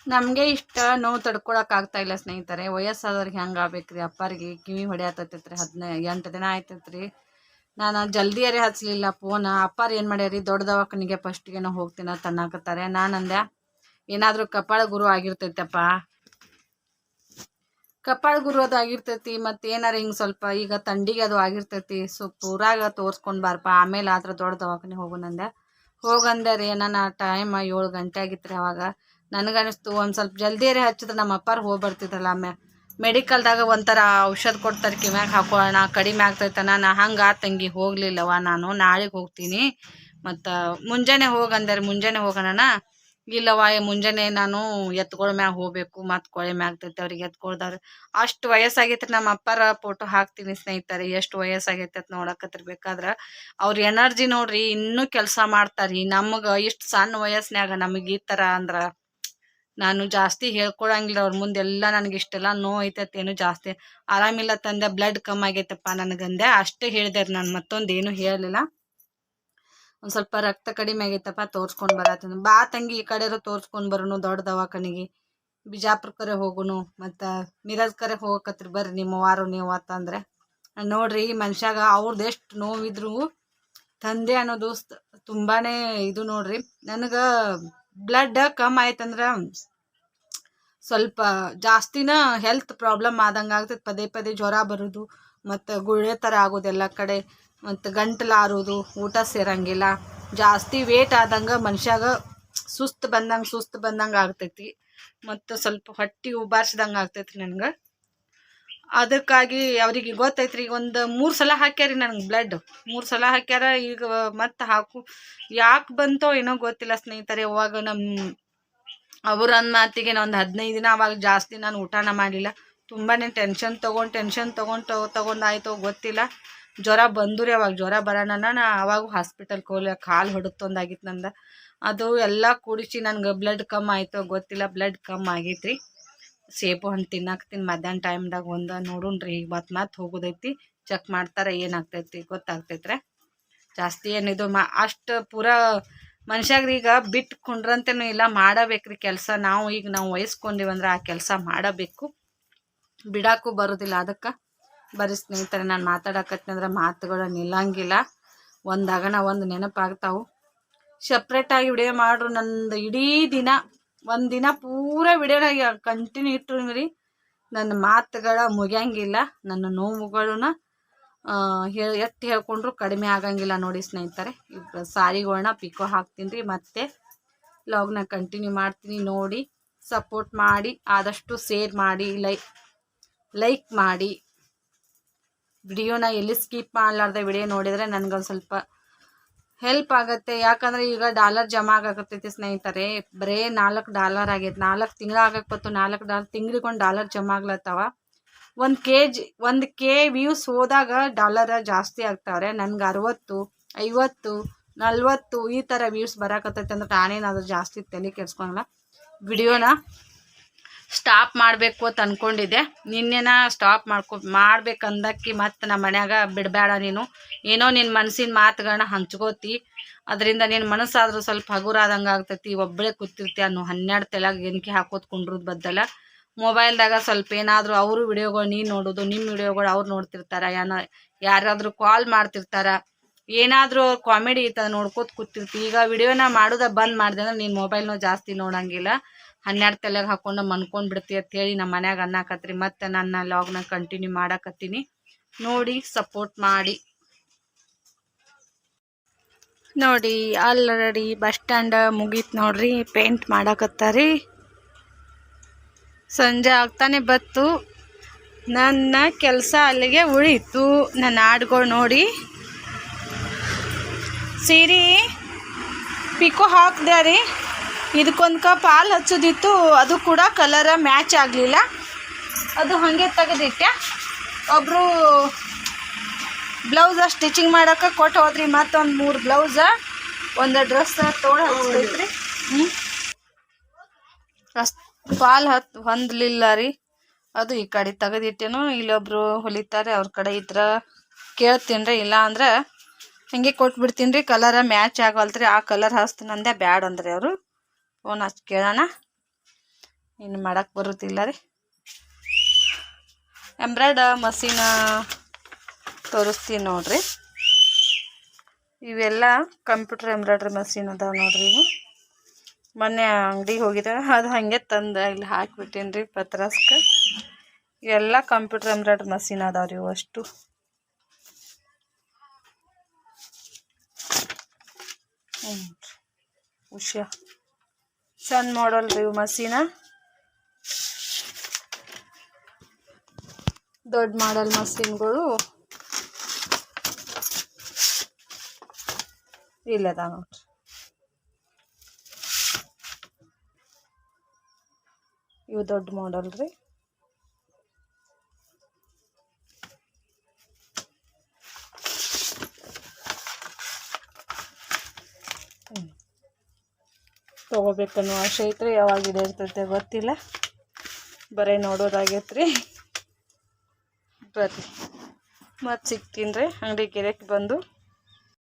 ನಮಗೆ ಇಷ್ಟ ನೋವು ತಡ್ಕೊಳಕ್ ಆಗ್ತಾ ಇಲ್ಲ ಸ್ನೇಹಿತರೆ. ವಯಸ್ಸಾದವ್ರಿಗೆ ಹೆಂಗೆ ಆಗ್ಬೇಕ್ರಿ? ಅಪ್ಪಾರಿಗೆ ಕಿವಿ ಹೊಡ್ಯಾತೈತ್ರಿ ಹದಿನೈ, ಎಂಟು ದಿನ ಆಯ್ತೈತ್ರಿ. ನಾನು ಜಲ್ದಿಯರೇ ಹಚ್ಲಿಲ್ಲ ಫೋನ್ ಅಪ್ಪಾರು ಏನು ಮಾಡ್ಯಾರಿ? ದೊಡ್ಡ ದವಾಖಾನಿಗೆ ಫಸ್ಟಿಗೆ ನಾವು ಹೋಗ್ತೀನ ತನ್ನಾಕತ್ತಾರೆ ನಾನು ಅಂದೆ, ಏನಾದರೂ ಕಪಾಳ ಗುರು ಆಗಿರ್ತೈತಪ್ಪ. ಕಪಾಳ ಗುರು ಅದು ಆಗಿರ್ತೈತಿ, ಮತ್ತು ಏನಾರ ಹಿಂಗೆ ಸ್ವಲ್ಪ ಈಗ ತಂಡಿಗೆ ಅದು ಆಗಿರ್ತೈತಿ, ಸೊ ಪೂರಾಗ ತೋರಿಸ್ಕೊಂಡು ಬಾರಪ್ಪ ಆಮೇಲೆ ಆದ್ರೆ ದೊಡ್ಡ ದವಾಖಾನೆ ಹೋಗೋಣಂದೆ ಹೋಗಂದರೆ ರೀ ನಾನು ಟೈಮ್ ಏಳು ಗಂಟೆ ಆಗಿತ್ತು ರೀ ಅವಾಗ. ನನಗನಿಸ್ತು ಒಂದು ಸ್ವಲ್ಪ ಜಲ್ದಿಯರೇ ಹಚ್ಚಿದ್ರೆ ನಮ್ಮ ಅಪ್ಪಾರು ಹೋಗಿ ಬರ್ತಿದ್ರಲ್ಲ ಆಮೇಲೆ ಮೆಡಿಕಲ್ದಾಗ ಒಂಥರ ಔಷಧ ಕೊಡ್ತಾರೆ ಕಿವ್ಯಾಗ ಹಾಕೋಣ ಕಡಿಮೆ ಆಗ್ತೈತನ ನಾ ಹಂಗೆ ಆ ತಂಗಿ ಹೋಗಲಿಲ್ಲವ ನಾನು ನಾಳೆಗೆ ಹೋಗ್ತೀನಿ. ಮತ್ತು ಮುಂಜಾನೆ ಹೋಗಂದರೆ ಮುಂಜಾನೆ ಹೋಗೋಣ ಇಲ್ಲವ ಮುಂಜಾನೆ ನಾನು ಎತ್ಕೊಳ ಮ್ಯಾಗ ಹೋಗ್ಬೇಕು, ಮತ್ತು ಕೊಳೆ ಮ್ಯಾಗ ಅವ್ರಿಗೆ ಎತ್ಕೊಳ್ದಾರ. ಅಷ್ಟು ವಯಸ್ಸಾಗೈತ್ರಿ ನಮ್ಮ ಅಪ್ಪಾರ ಫೋಟೋ ಹಾಕ್ತೀನಿ ಸ್ನೇಹಿತರೆ, ಎಷ್ಟು ವಯಸ್ಸಾಗೈತೆ ಅಂತ ಬೇಕಾದ್ರ ಅವ್ರ ಎನರ್ಜಿ ನೋಡ್ರಿ, ಇನ್ನೂ ಕೆಲಸ ಮಾಡ್ತಾರಿ. ನಮಗೆ ಇಷ್ಟು ಸಣ್ಣ ವಯಸ್ಸಿನಾಗ ನಮಗೆ ಈ ಥರ ಅಂದ್ರೆ ನಾನು ಜಾಸ್ತಿ ಹೇಳ್ಕೊಳಂಗಿಲ್ಲ ಅವ್ರ ಮುಂದೆಲ್ಲ ನನಗೆ ಇಷ್ಟೆಲ್ಲ ನೋವು ಐತೈತೆ ಏನು ಜಾಸ್ತಿ. ಆರಾಮಿಲ್ಲ ತಂದೆ ಬ್ಲಡ್ ಕಮ್ಮಿ ಆಗೈತಪ್ಪ ನನಗಂದೆ ಅಷ್ಟೇ ಹೇಳಿದೆ ನಾನು ಮತ್ತೊಂದು ಏನು ಹೇಳಲಿಲ್ಲ. ಒಂದು ಸ್ವಲ್ಪ ರಕ್ತ ಕಡಿಮೆ ಆಗೈತಪ್ಪ, ತೋರ್ಸ್ಕೊಂಡು ಬರತ್ತ ಬಾ ತಂಗಿ, ಈ ಕಡೆ ತೋರ್ಸ್ಕೊಂಡು ಬರೋನು, ದೊಡ್ಡ ದವಾಖಾನಿಗೆ. ಬಿಜಾಪುರ ಕರೆ ಹೋಗುನು, ಮತ್ತು ಮಿರಾಜ್ ಕರೆ ಹೋಗಕತ್ರಿ ಬರ್ರಿ ನಿಮ್ಮ ವಾರು, ನೀವು ಅಂತಂದ್ರೆ ನೋಡ್ರಿ, ಈ ಮನುಷ್ಯಾಗ ಅವ್ರದ್ದು ಎಷ್ಟು ನೋವಿದ್ರು ತಂದೆ ಅನ್ನೋದು ತುಂಬಾನೇ ಇದು ನೋಡ್ರಿ. ನನಗೆ ಬ್ಲಡ್ ಕಮ್ಮಿ ಆಯ್ತಂದ್ರೆ ಸ್ವಲ್ಪ ಜಾಸ್ತಿನ ಹೆಲ್ತ್ ಪ್ರಾಬ್ಲಮ್ ಆದಂಗೆ ಆಗ್ತೈತೆ. ಪದೇ ಪದೇ ಜ್ವರ ಬರೋದು, ಮತ್ತು ಗುಳ್ಳೆ ಥರ ಆಗೋದು ಎಲ್ಲ ಕಡೆ. ಮತ್ತು ಗಂಟಲು ಆರೋದು ಊಟ ಸೇರಂಗಿಲ್ಲ. ಜಾಸ್ತಿ ವೇಟ್ ಆದಂಗೆ ಮನುಷ್ಯಾಗ ಸುಸ್ತು ಬಂದಂಗೆ ಸುಸ್ತು ಬಂದಂಗೆ ಆಗ್ತೈತಿ. ಮತ್ತು ಸ್ವಲ್ಪ ಹೊಟ್ಟೆ ಉಬಾರ್ಸ್ದಂಗೆ ಆಗ್ತೈತಿ ನನಗೆ. ಅದಕ್ಕಾಗಿ ಅವ್ರಿಗೆ ಗೊತ್ತೈತ್ರಿ ಈಗ ಒಂದು ಮೂರು ಸಲ ಹಾಕ್ಯಾರಿ ನನಗೆ ಬ್ಲಡ್ ಮೂರು ಸಲ ಹಾಕ್ಯಾರ, ಈಗ ಮತ್ತೆ ಹಾಕು. ಯಾಕೆ ಬಂತೋ ಏನೋ ಗೊತ್ತಿಲ್ಲ ಸ್ನೇಹಿತರೆ ಅವಾಗ ನಮ್ಮ ಅವ್ರ ಅಂದ ಮಾತಿಗೆ ಒಂದು ಹದಿನೈದು ದಿನ ಅವಾಗ ಜಾಸ್ತಿ ನಾನು ಊಟನ ಮಾಡಲಿಲ್ಲ ತುಂಬಾ ಟೆನ್ಷನ್ ತೊಗೊಂಡು ಟೆನ್ಷನ್ ತೊಗೊಂಡು ತೊಗೊಂಡಾಯ್ತೋ ಗೊತ್ತಿಲ್ಲ. ಜ್ವರ ಬಂದುರಿ ಅವಾಗ ಜ್ವರ ಬರೋಣ ನಾ ಅವಾಗ ಹಾಸ್ಪಿಟಲ್ ಹೋಗ್ಲಿ ಕಾಲು ಹೊಡುತ್ತೊಂದಾಗಿತ್ತು ನಂದು. ಅದು ಎಲ್ಲ ಕುಡಿಸಿ ನನಗೆ ಬ್ಲಡ್ ಕಮ್ಮಿ ಆಯಿತು ಗೊತ್ತಿಲ್ಲ ಬ್ಲಡ್ ಕಮ್ಮಿ ಆಗೈತ್ರಿ. ಸೇಬು ಹಣ್ಣು ತಿನ್ನಾಕ್ತೀನಿ ಮಧ್ಯಾಹ್ನ ಟೈಮ್ದಾಗ ಒಂದು ನೋಡುಣ್ರಿ ಈಗ ಮತ್ತೆ ಮತ್ತೆ ಹೋಗೋದೈತಿ. ಚೆಕ್ ಮಾಡ್ತಾರೆ ಏನಾಗ್ತೈತಿ ಗೊತ್ತಾಗ್ತೈತ್ರ. ಜಾಸ್ತಿ ಏನಿದು ಮಾ, ಅಷ್ಟು ಪೂರಾ ಮನುಷ್ಯಾಗ್ರಿ ಈಗ ಬಿಟ್ಟು ಕುಂಡ್ರಂತೇನು ಇಲ್ಲ, ಮಾಡಬೇಕ್ರಿ ಕೆಲಸ. ನಾವು ಈಗ ನಾವು ವಹಿಸ್ಕೊಂಡಿವಂದ್ರೆ ಆ ಕೆಲಸ ಮಾಡಬೇಕು. ಬಿಡಾಕು ಬರೋದಿಲ್ಲ ಅದಕ್ಕೆ. ಬರೀ ಸ್ನೇಹಿತರೆ, ನಾನು ಮಾತಾಡಕತ್ತೀನಿ ಅಂದ್ರೆ ಮಾತುಗಳು ನಿಲ್ಲಂಗಿಲ್ಲ. ಒಂದಾಗಣ ಒಂದು ನೆನಪಾಗ್ತಾವು. ಸಪ್ರೇಟಾಗಿ ವಿಡಿಯೋ ಮಾಡ್ರು ನಂದು ಇಡೀ ದಿನ. ಒಂದು ದಿನ ಪೂರ ವಿಡಿಯೋನಾಗಿ ಕಂಟಿನ್ಯೂ ಇಟ್ಟರು ರೀ ನನ್ನ ಮಾತುಗಳ ಮುಗಿಯಂಗಿಲ್ಲ. ನನ್ನ ನೋವುಗಳನ್ನ ಹೇಳಿ ಎಟ್ಟು ಹೇಳ್ಕೊಂಡ್ರು ಕಡಿಮೆ ಆಗಂಗಿಲ್ಲ ನೋಡಿ ಸ್ನೇಹಿತರೆ. ಇಬ್ಬರು ಸಾರಿಗಳನ್ನ ಪಿಕೋ ಹಾಕ್ತೀನಿ ರೀ ಮತ್ತೆ ಲಾಗ್ನ ಕಂಟಿನ್ಯೂ ಮಾಡ್ತೀನಿ ನೋಡಿ. ಸಪೋರ್ಟ್ ಮಾಡಿ, ಆದಷ್ಟು ಶೇರ್ ಮಾಡಿ ಲೈಕ್ ಲೈಕ್ ಮಾಡಿ. ವಿಡಿಯೋನ ಎಲ್ಲಿ ಸ್ಕಿಪ್ ಮಾಡಲಾರ್ದೆ ವಿಡಿಯೋ ನೋಡಿದರೆ ನನಗೊಂದು ಸ್ವಲ್ಪ ಹೆಲ್ಪ್ ಆಗುತ್ತೆ. ಯಾಕಂದರೆ ಈಗ ಡಾಲರ್ ಜಮಾ ಆಗಕತ್ತೈತಿ ಸ್ನೇಹಿತರೆ. ಬರೇ ನಾಲ್ಕು ಡಾಲರ್ ಆಗೈತೆ. ನಾಲ್ಕು ತಿಂಗಳ ಆಗಕ್ಕೆ ಬತ್ತು ನಾಲ್ಕು ಡಾಲರ್ ತಿಂಗ್ಳಿಗೊಂದು ಡಾಲರ್ ಜಮಾ ಆಗ್ಲತ್ತವ. ಒಂದು ಕೆ ಜಿ ಒಂದು ಕೆ ವ್ಯೂಸ್ ಹೋದಾಗ ಡಾಲರ ಜಾಸ್ತಿ ಆಗ್ತಾವ್ರೆ. ನನಗೆ ಅರವತ್ತು, ಐವತ್ತು, ನಲ್ವತ್ತು ಈ ಥರ ವ್ಯೂಸ್ ಬರಾಕತ್ತೈತೆ ಅಂದ್ರೆ ನಾನೇನಾದರೂ ಜಾಸ್ತಿ ತಲೆ ಕೆಡ್ಸ್ಕೊಳಲ್ಲ ವಿಡಿಯೋನ ಸ್ಟಾಪ್ ಮಾಡಬೇಕು ಅಂತ ಅಂದ್ಕೊಂಡಿದ್ದೆ ನಿನ್ನೆನ ಸ್ಟಾಪ್ ಮಾಡ್ಕೊ, ಮಾಡ್ಬೇಕಂದಕ್ಕೆ ಮತ್ತು ನಮ್ಮ ಮನ್ಯಾಗ ಬಿಡಬೇಡ ನೀನು. ಏನೋ ನಿನ್ನ ಮನಸ್ಸಿನ ಮಾತುಗಳನ್ನ ಹಂಚ್ಕೋತಿ. ಅದರಿಂದ ನಿನ್ನ ಮನಸ್ಸಾದ್ರೂ ಸ್ವಲ್ಪ ಹಗುರಾದಂಗೆ ಆಗ್ತೈತಿ. ಒಬ್ಬಳೇ ಕೂತಿರ್ತಿ ಅನ್ನೋ ಹನ್ನೆರಡು ತೆಲಾಗ ಎನ್ಕೆ ಹಾಕೋದು ಕುಂಡ್ರದ್ ಬದ್ದಲ್ಲ ಮೊಬೈಲ್ದಾಗ ಸ್ವಲ್ಪ ಏನಾದರೂ ಅವರು ವಿಡಿಯೋಗಳು ನೀನು ನೋಡೋದು ನಿಮ್ಮ ವಿಡಿಯೋಗಳು ಅವ್ರು ನೋಡ್ತಿರ್ತಾರ. ಏನ ಯಾರಾದರೂ ಕಾಲ್ ಮಾಡ್ತಿರ್ತಾರ. ಏನಾದರೂ ಕಾಮಿಡಿ ಇತ್ತ ನೋಡ್ಕೋತ ಕೂತಿರ್ತಿ. ಈಗ ವಿಡಿಯೋನ ಮಾಡೋದ ಬಂದ್ ಮಾಡಿದೆ ಅಂದ್ರೆ ನೀನು ಮೊಬೈಲ್ನೂ ಜಾಸ್ತಿ ನೋಡಂಗಿಲ್ಲ. ಹನ್ನೆರಡು ತಲೆಗೆ ಹಾಕೊಂಡು ಮನ್ಕೊಂಡ್ ಬಿಡ್ತಿ ಅಂತ ಹೇಳಿ ನಮ್ಮ ಮನ್ಯಾಗ ಅನ್ನಕತ್ರಿ. ಮತ್ತೆ ನನ್ನ ಲಾಗ್ನ ಕಂಟಿನ್ಯೂ ಮಾಡಾಕತ್ತೀನಿ. ನೋಡಿ ಸಪೋರ್ಟ್ ಮಾಡಿ. ನೋಡಿ ಆಲ್ರೆಡಿ ಬಸ್ ಸ್ಟ್ಯಾಂಡ್ ಮುಗೀತು ನೋಡ್ರಿ ಪೇಂಟ್ ಮಾಡಾಕತ್ತಾರಿ. ಸಂಜೆ ಆಗ್ತಾನೆ ಬತ್ತು. ನನ್ನ ಕೆಲಸ ಅಲ್ಲಿಗೆ ಉಳಿತು. ನನ್ನ ಹಾಡ್ಗಳು ನೋಡಿ. ಸೀರೆ ಪಿಕೋ ಹಾಕ್ದೆ ರೀ. ಇದಕ್ಕೊಂದು ಕಪ್ ಹಾಲು ಹಚ್ಚೋದಿತ್ತು, ಅದು ಕೂಡ ಕಲರ ಮ್ಯಾಚ್ ಆಗಲಿಲ್ಲ. ಅದು ಹಾಗೆ ತೆಗೆದಿಟ್ಟೆ. ಒಬ್ಬರು ಬ್ಲೌಸ ಸ್ಟಿಚಿಂಗ್ ಮಾಡೋಕೆ ಕೊಟ್ಟು ಹೋದ್ರಿ, ಮತ್ತೊಂದು ಮೂರು ಬ್ಲೌಸ ಒಂದು ಡ್ರೆಸ್ ತೋಳ ಹಚ್ತೈತ್ರಿ ಹ್ಞೂ ಅಷ್ಟು ಪಾಲ್ ಹತ್ ಹೊಂದಲಿಲ್ಲ ರೀ. ಅದು ಈ ಕಡೆ ತೆಗೆದಿಟ್ಟೇನು, ಇಲ್ಲೊಬ್ರು ಹೊಲಿತಾರೆ, ಅವ್ರ ಕಡೆ ಇದ್ರ ಕೇಳ್ತೀನಿ ರೀ. ಇಲ್ಲ ಅಂದ್ರೆ ಹಂಗೆ ಕೊಟ್ಬಿಡ್ತೀನಿ ರೀ ಕಲರ ಮ್ಯಾಚ್ ಆಗವಲ್ತ್ರಿ. ಆ ಕಲರ್ ಹಚ್ತೀನಿ ಬ್ಯಾಡ್ ಅಂದ್ರಿ ಅವರು. ಫೋನ್ ಹಚ್ಚಿ ಕೇಳೋಣ. ಇನ್ನು ಮಾಡಕ್ಕೆ ಬರುತ್ತಿಲ್ಲ ರೀ. ಎಂಬ್ರಾಯ್ಡ ಮಸೀನ ತೋರಿಸ್ತೀನಿ ನೋಡ್ರಿ. ಇವೆಲ್ಲ ಕಂಪ್ಯೂಟರ್ ಎಂಬ್ರಾಯ್ಡ್ರಿ ಮಸೀನ್ ಅದಾವೆ ನೋಡ್ರಿ ಇವು. ಮೊನ್ನೆ ಅಂಗಡಿಗೆ ಹೋಗಿದ್ದೆ. ಅದು ಹಾಗೆ ತಂದು, ಇಲ್ಲಿ ಹಾಕಿಬಿಟ್ಟೀನಿ ರೀ ಪತ್ರಾಸ್ಕ. ಇವೆಲ್ಲ ಕಂಪ್ಯೂಟರ್ ಎಂಬ್ರಾಯ್ಡ್ರಿ ಮಸೀನ್ ಅದಾವೆ ರೀ ಅಷ್ಟು. ಹ್ಞೂ ಉಷಾ ಸಣ್ಣ ಮಾಡಲ್ ರೀ ಇವು ಮಸೀನ. ದೊಡ್ಡ ಮಾಡಲ್ ಮಸೀನ್ಗಳು. ಇಲ್ಲದ ನೋಡ್ರಿ. ಇವು ದೊಡ್ಡ ಮಾಡಲ್ ರೀ. ತೊಗೋಬೇಕನ್ನೋ ಆಸೆ ಐತ್ರಿ ಯಾವಾಗ ಇರ್ತೈತೆ ಗೊತ್ತಿಲ್ಲ. ಬರೀ ನೋಡೋದಾಗೈತ್ರಿ. ಬರ್ರಿ. ಮತ್ತು ಸಿಗ್ತೀನಿ ರೀ ಅಂಗಡಿ ಬಂದು.